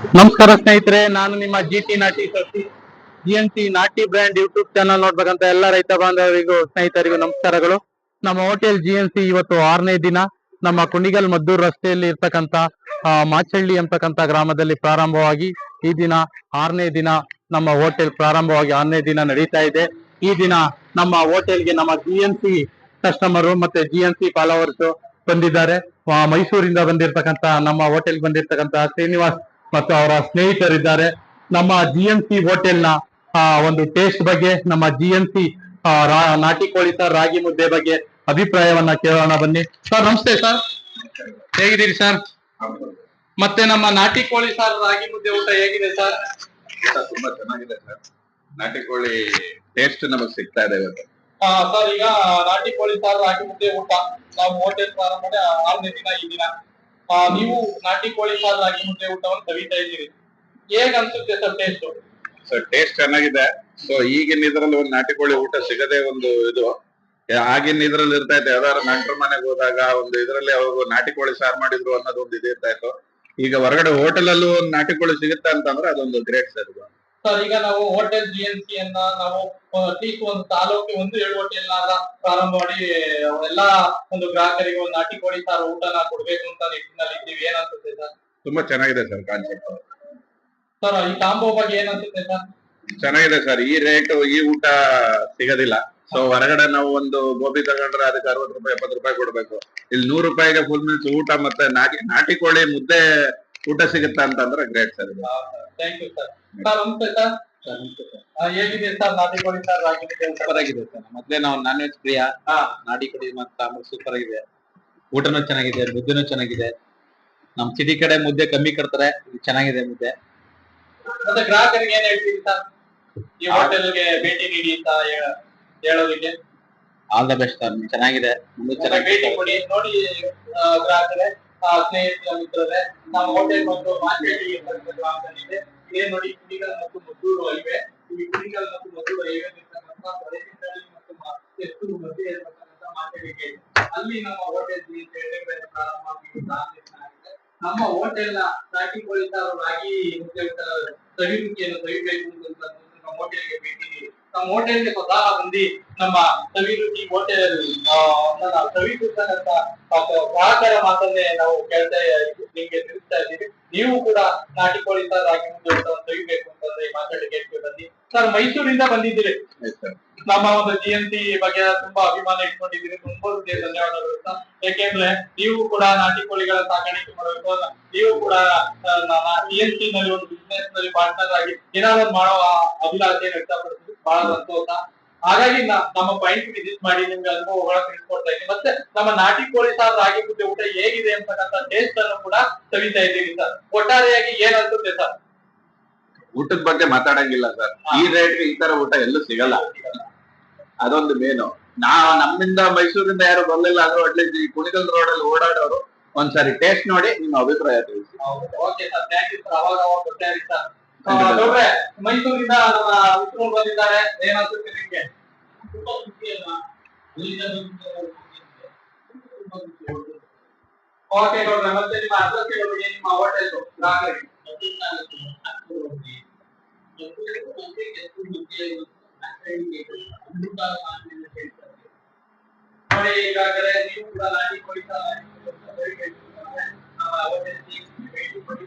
ನಮಸ್ಕಾರ ಸ್ನೇಹಿತರೆ, ನಾನು ನಿಮ್ಮ ಜಿ ಟಿ ನಾಟಿ ಸಸಿ ಜಿ ಎನ್ ಟಿ ನಾಟಿ ಬ್ರ್ಯಾಂಡ್ ಯೂಟ್ಯೂಬ್ ಚಾನಲ್ ನೋಡ್ಬೇಕಂತ ಎಲ್ಲ ರೈತ ಬಾಂಧವರಿಗೂ, ಸ್ನೇಹಿತರಿಗೂ ನಮಸ್ಕಾರಗಳು. ನಮ್ಮ ಹೋಟೆಲ್ ಜಿ ಎನ್ ಸಿ ಇವತ್ತು ಆರನೇ ದಿನ, ನಮ್ಮ ಕುಣಿಗಲ್ ಮದ್ದೂರ್ ರಸ್ತೆಯಲ್ಲಿ ಇರ್ತಕ್ಕಂತ ಮಾಚಳ್ಳಿ ಅಂತಕ್ಕಂತ ಗ್ರಾಮದಲ್ಲಿ ಪ್ರಾರಂಭವಾಗಿ ಈ ದಿನ ಆರನೇ ದಿನ ನಮ್ಮ ಹೋಟೆಲ್ ಪ್ರಾರಂಭವಾಗಿ ಆರನೇ ದಿನ ನಡೀತಾ ಇದೆ. ಈ ದಿನ ನಮ್ಮ ಹೋಟೆಲ್ಗೆ ನಮ್ಮ ಜಿ ಎನ್ ಸಿ ಕಸ್ಟಮರು ಮತ್ತೆ ಜಿ ಎನ್ ಸಿ ಫಾಲೋವರ್ಸ್ ಬಂದಿದ್ದಾರೆ. ಮೈಸೂರಿಂದ ಬಂದಿರ್ತಕ್ಕಂತ ನಮ್ಮ ಹೋಟೆಲ್ ಬಂದಿರ್ತಕ್ಕಂತ ಶ್ರೀನಿವಾಸ್ ಮತ್ತು ಅವರ ಸ್ನೇಹಿತರಿದ್ದಾರೆ. ನಮ್ಮ ಜಿ ಎನ್ ಸಿ ಹೋಟೆಲ್ನ ಆ, ಒಂದು ಟೇಸ್ಟ್ ಬಗ್ಗೆ ನಮ್ಮ ಜಿ ಎನ್ ಸಿ ನಾಟಿ ಕೋಳಿ ಸರ್ ರಾಗಿ ಮುದ್ದೆ ಬಗ್ಗೆ ಅಭಿಪ್ರಾಯವನ್ನ ಕೇಳೋಣ ಬನ್ನಿ. ಸರ್ ನಮಸ್ತೆ ಸರ್ ಹೇಗಿದ್ದೀರಿ ಸರ್ ಮತ್ತೆ ನಮ್ಮ ನಾಟಿ ಕೋಳಿ ಸರ್ ರಾಗಿ ಮುದ್ದೆ ಊಟ ಹೇಗಿದೆ ಸರ್ ತುಂಬಾ ಚೆನ್ನಾಗಿದೆ ಸರ್ ನಾಟಿ ಕೋಳಿ ಟೇಸ್ಟ್ ನಮಗೆ ಸಿಗ್ತಾ ಇದೆ ಇವತ್ತು. ಸರ್ ಈಗ ನಾಟಿ ಕೋಳಿ ಸಾರು ರಾಗಿ ಮುದ್ದೆ ಊಟ ನಾವು ಹೋಟೆಲ್ ಪ್ರಾರಂಭ ಮಾಡಿ ಆರನೇ ದಿನ ಈ ದಿನ. ನೀವು ನಾಟಿ ಕೋಳಿ ಸಾರು ರಾಗಿ ಮುದ್ದೆ ಊಟವನ್ನು ಕವಿತಾ ಇದ್ದೀರಿ. ಹೇಗ್ ಅನ್ಸುತ್ತೆ ಸರ್ ಟೇಸ್ಟ್ ಸೊ ಟೇಸ್ಟ್ ಚೆನ್ನಾಗಿದೆ. ಸೊ ಈಗಿನ ಇದ್ರಲ್ಲಿ ಒಂದು ನಾಟಿ ಕೋಳಿ ಊಟ ಸಿಗದೆ ಒಂದು ಇದು. ಆಗಿನ ಇದ್ರಲ್ಲಿ ಇರ್ತಾ ಇತ್ತು. ಯಾವ್ದಾದ್ರು ನೆಂಟ್ರ ಮನೆಗೆ ಹೋದಾಗ ಒಂದು ಇದ್ರಲ್ಲಿ ಅವರು ನಾಟಿ ಕೋಳಿ ಸಾರು ಮಾಡಿದ್ರು ಅನ್ನೋದು ಒಂದು ಇರ್ತಾ ಇತ್ತು. ಈಗ ಹೊರಗಡೆ ಹೋಟೆಲ್ ಅಲ್ಲೂ ಒಂದು ನಾಟಿ ಕೋಳಿ ಸಿಗುತ್ತೆ ಅಂತಂದ್ರೆ ಅದೊಂದು ಗ್ರೇಟ್ ಸರ್ ಇದು. ಸರ್ ಈಗ ನಾವು ಹೋಟೆಲ್ ಜಿ ಎನ್ ಸಿ ಅನ್ನ ನಾವು ಅಟ್ಲೀಸ್ಟ್ ಒಂದು ತಾಲೂಕು ಒಂದು ಏಳು ಹೋಟೆಲ್ ಪ್ರಾರಂಭ ಮಾಡಿ ಎಲ್ಲಾ ಒಂದು ಗ್ರಾಹಕರಿಗೆ ಒಂದು ನಾಟಿ ಕೋಳಿ ಸಾರು ಊಟನ ಕೊಡ್ಬೇಕು ಅಂತ ನಿಟ್ಟಿನಲ್ಲಿ ಇದ್ದೀವಿ. ಏನ್ ಅನ್ಸುತ್ತೆ ಸರ್? ತುಂಬಾ ಚೆನ್ನಾಗಿದೆ ಸರ್ ಕಾನ್ಸೆಪ್ಟ್ ಸರ್ ಈ ಕಾಂಬೋ ಬಗ್ಗೆ ಏನ್ ಅನ್ಸುತ್ತೆ ಸರ್? ಚೆನ್ನಾಗಿದೆ ಸರ್. ಈ ರೇಟ್ ಈ ಊಟ ಸಿಗೋದಿಲ್ಲ. ಸೊ ಹೊರಗಡೆ ನಾವು ಒಂದು ಗೋಬಿ ತಗೊಂಡ್ರೆ ಅದಕ್ಕೆ ಅರವತ್ತು ರೂಪಾಯಿ ಎಪ್ಪತ್ತು ರೂಪಾಯಿ ಕೊಡ್ಬೇಕು. ಇಲ್ಲಿ ನೂರು ರೂಪಾಯಿಗೆ ಫುಲ್ ಮೀಲ್ಸ್ ಊಟ ಮತ್ತೆ ನಾಟಿ ನಾಟಿ ಕೋಳಿ ಮುದ್ದೆ ಊಟ ಸಿಗುತ್ತಾ ಅಂತಂದ್ರೆ great sir thank you sir sir ನಮಸ್ತೆ ಸರ್ ಆ, ಹೇಗಿದೆ ಸರ್ ನಾಟಿ ಕೋಳಿ ಸಾರು ರಾಗಿ ಸೂಪರ್ ಆಗಿದೆ ಸರ್ ಮೊದ್ಲೇ ನಾವು ನಾನ್ ವೆಜ್ ಪ್ರಿಯ. ಹಾ. ನಾಟಿ ಮತ್ತ ಮತ್ತೆ ಸೂಪರ್ ಆಗಿದೆ ಊಟನೂ ಚೆನ್ನಾಗಿದೆ ಮುದ್ದೆನೂ ಚೆನ್ನಾಗಿದೆ. ನಮ್ ಸಿಟಿ ಕಡೆ ಮುದ್ದೆ ಕಮ್ಮಿ ಕಟ್ತಾರೆ ಇದು ಚೆನ್ನಾಗಿದೆ ಮುದ್ದೆ. ಮತ್ತೆ ಗ್ರಾಹಕರಿಗೆ ಏನ್ ಹೇಳ್ತೀರಿ ಸರ್ ಈ ಹೋಟೆಲ್ಗೆ ಭೇಟಿ ನೀಡಿ ಅಂತ ಹೇಳ- ಹೇಳೋದಕ್ಕೆ. ಆಲ್ ದ ಬೆಸ್ಟ್ ಸರ್ ಚೆನ್ನಾಗಿದೆ ಮುಂದೆ ಚೆನ್ನಾಗಿ ಭೇಟಿ ಕೊಡಿ ನೋಡಿ ಆ, ಗ್ರಾಹಕರೇ. ಸ್ನೇಹಿತರ, ಮಿತ್ರರೇ ನಮ್ಮ ಹೋಟೆಲ್ ಬಂದು ಮಾರ್ಕೆಟ್ ಗ್ರಾಮದಲ್ಲಿದೆ ಇದೇ ನೋಡಿ ಕುಣಿಗಲ್ ಮತ್ತು ಮದ್ದೂರು ಇವೆ ಈ ಕುಣಿಗಲ್ ಮತ್ತು ಮದ್ದೂರು ಹೈವೇ ಪ್ರದೇಶಗಳಲ್ಲಿ ಮತ್ತು ಎತ್ತೂರು ಮಧ್ಯೆ ಇರತಕ್ಕಂಥ ಮಾರ್ಕೆಟಿಗೆ ಅಲ್ಲಿ ನಮ್ಮ ಹೋಟೆಲ್. ನಮ್ಮ ಹೋಟೆಲ್ನ ರಾಗಿ ಕೋಳಿ ಸಾರು ರಾಗಿ ಊಟ ಸವಿಬೇಕು ಅಂತ ನಮ್ಮ ಹೋಟೆಲ್ಗೆ ಭೇಟಿ ನೀಡಿ ನಮ್ಮ ಹೋಟೆಲ್ಗೆ ಸ್ವತಃ ಬಂದು ನಮ್ಮ ಸವಿರುಚಿ ಹೋಟೆಲ್ ಸವಿಸುತ್ತಂತ ಗ್ರಾಹಕರ ಮಾತನ್ನೇ ನಾವು ಕೇಳ್ತಾ ನಿಮ್ಗೆ ತಿಳಿಸ್ತಾ ಇದ್ದೀವಿ. ನೀವು ಕೂಡ ನಾಟಿ ಕೋಳಿ ತರಾಗಿ ರಾಗಿ ಮುದ್ದೆ ಊಟವನ್ನು ಅಂತಂದ್ರೆ ಈ ಮಾತಾಡಿ ಕೇಳ್ತೀವಿ ಬನ್ನಿ ಸರ್ ಮೈಸೂರಿಂದ ಬಂದಿದ್ದೀರಿ. ಸರ್ ನಮ್ಮ ಒಂದು ಜಯಂತಿ ಸಿ ಬಗ್ಗೆ ತುಂಬಾ ಅಭಿಮಾನ ಇಟ್ಕೊಂಡಿದ್ದೀರಿ. ತುಂಬಾ ಧನ್ಯವಾದಗಳು ಸರ್ ಯಾಕೆಂದ್ರೆ ನೀವು ಕೂಡ ನಾಟಿ ಕೋಳಿಗಳ ಸಾಕಾಣಿಕೆ ಮಾಡಬೇಕು ನೀವು ಕೂಡ ಜಿ ಎನ್ ಸಿ ನಲ್ಲಿ ಒಂದು ಬಿಸ್ನೆಸ್ನಲ್ಲಿ ಪಾರ್ಟ್ನರ್ ಆಗಿ ಏನಾದ್ರು ಮಾಡೋ ಆ ಅಭಿಲಾಷೆಯನ್ನು ವ್ಯಕ್ತಪಡಿಸಿದ್ದು ಬಹಳ ಸಂತೋಷ ಹಾಗಾಗಿ ನಮ್ಮ ಪಾಯಿಂಟ್ ವಿಸಿಟ್ ಮಾಡಿ ನಿಮ್ಗೆ ಅನುಭವಗಳ ತಿಳಿಸ್ಕೊಡ್ತಾ ಇದ್ದೀನಿ. ಮತ್ತೆ ನಮ್ಮ ನಾಟಿ ಕೋಳಿ ಸಾರ್ ರಾಗಿ ಮುದ್ದೆ ಊಟ ಹೇಗಿದೆ ಅಂತಕ್ಕಂಥ ಟೇಸ್ಟ್ ಅನ್ನು ಕೂಡ ಸವಿತಾ ಇದ್ದೀವಿ ಸರ್. ಒಟ್ಟಾರೆಯಾಗಿ ಏನನ್ಸುತ್ತೆ ಸರ್? ಊಟದ ಬಗ್ಗೆ ಮಾತಾಡಂಗಿಲ್ಲ ಸರ್. ಈ ರೇಟ್ ಈ ತರ ಊಟ ಎಲ್ಲೂ ಸಿಗಲ್ಲ. ಅದೊಂದು ಮೇನು ನಾ ನಮ್ಮಿಂದ ಮೈಸೂರಿಂದ ಯಾರು ಬರ್ಲಿಲ್ಲ ಅಂದ್ರೆ ಅಟ್ಲೀಸ್ಟ್ ಈ ಕುಣಿಗಲ್ ರೋಡ್ ಅಲ್ಲಿ ಓಡಾಡೋರು ಒಂದ್ಸರಿ ಟೇಸ್ಟ್ ನೋಡಿ ನಿಮ್ಮ ಅಭಿಪ್ರಾಯ ತಿಳಿಸಿ. Okay sir thank you sir ಅವಾಗ ಅವಾಗ ಗೊತ್ತೇ ಆಗಿ ಸರ್ ನೋಡ್ರೆ ಮೈಸೂರಿಂದ ನಮ್ಮ ಉತ್ತರು ಬಂದಿದ್ದಾರೆ ಏನಾಗುತ್ತೆ ನಿಮ್ಗೆ. ತುಂಬಾ ಖುಷಿ ಅಲ್ವಾ ಇಲ್ಲಿಂದ ಬಂದಿದ್ದಾರೆ. ತುಂಬಾ ಖುಷಿ ಆಗುತ್ತೆ. ಓಕೆ ನೋಡ್ರೆ ಮತ್ತೆ ನಿಮ್ಮ ಅಡ್ರೆಸ್ ಹೇಳಿ ನಿಮ್ಮ ಹೋಟೆಲ್ ಗ್ರಾಹಕರಿಗೆ ನೋಡಿ ಈಗಾಗಲೇ ನೀವು ಕೂಡ ನಾಟಿ ಕೋಳಿ ಸಾರು ನಮ್ಮ ಹೋಟೆಲ್ಗೆ ಭೇಟಿ ಕೊಡಿ.